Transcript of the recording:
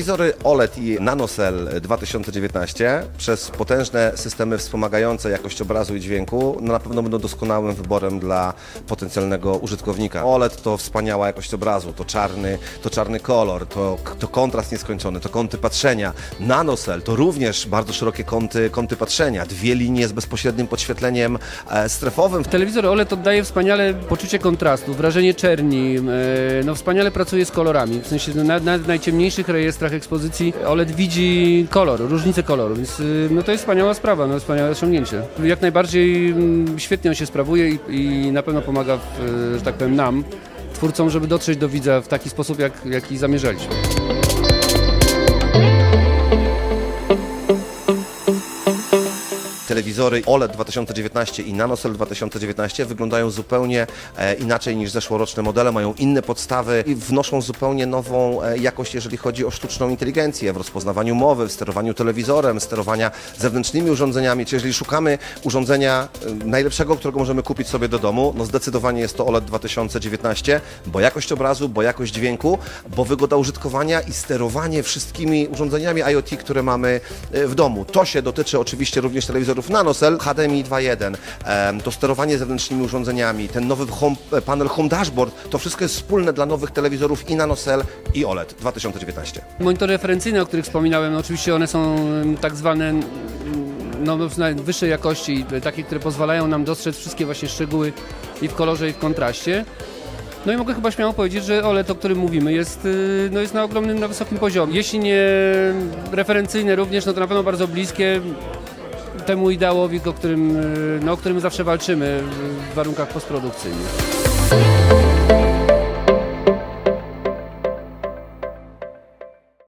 Telewizory OLED i NanoCell 2019 przez potężne systemy wspomagające jakość obrazu i dźwięku no na pewno będą doskonałym wyborem dla potencjalnego użytkownika. OLED to wspaniała jakość obrazu, to czarny, to czarny kolor, to, to kontrast nieskończony, to kąty patrzenia. NanoCell to również bardzo szerokie kąty, kąty patrzenia, dwie linie z bezpośrednim podświetleniem e, strefowym. Telewizor OLED oddaje wspaniale poczucie kontrastu, wrażenie czerni, e, no wspaniale pracuje z kolorami, w sensie na, na najciemniejszych rejestrach ekspozycji OLED widzi kolor, różnicę koloru, więc y, no to jest wspaniała sprawa, no wspaniałe osiągnięcie. Jak najbardziej mm, świetnie on się sprawuje i, i na pewno pomaga, w, e, że tak powiem, nam, twórcom, żeby dotrzeć do widza w taki sposób, jak, jaki zamierzaliśmy. Telewizory OLED 2019 i NanoCell 2019 wyglądają zupełnie e, inaczej niż zeszłoroczne modele, mają inne podstawy i wnoszą zupełnie nową e, jakość, jeżeli chodzi o sztuczną inteligencję w rozpoznawaniu mowy, w sterowaniu telewizorem, sterowania zewnętrznymi urządzeniami. Czyli jeżeli szukamy urządzenia e, najlepszego, którego możemy kupić sobie do domu, no zdecydowanie jest to OLED 2019, bo jakość obrazu, bo jakość dźwięku, bo wygoda użytkowania i sterowanie wszystkimi urządzeniami IoT, które mamy w domu. To się dotyczy oczywiście również telewizorów NanoCell, HDMI 2.1, em, to sterowanie zewnętrznymi urządzeniami, ten nowy home, e, panel Home Dashboard, to wszystko jest wspólne dla nowych telewizorów i NanoCell i OLED 2019. Monitory referencyjne, o których wspominałem, no oczywiście one są tak zwane mm, no, wyższej jakości, takie, które pozwalają nam dostrzec wszystkie właśnie szczegóły i w kolorze, i w kontraście. No i mogę chyba śmiało powiedzieć, że OLED, o którym mówimy, jest, y, no jest na ogromnym, na wysokim poziomie. Jeśli nie referencyjne również, no to na pewno bardzo bliskie temu ideałowi, o którym, y, no, o którym zawsze walczymy w warunkach postprodukcyjnych.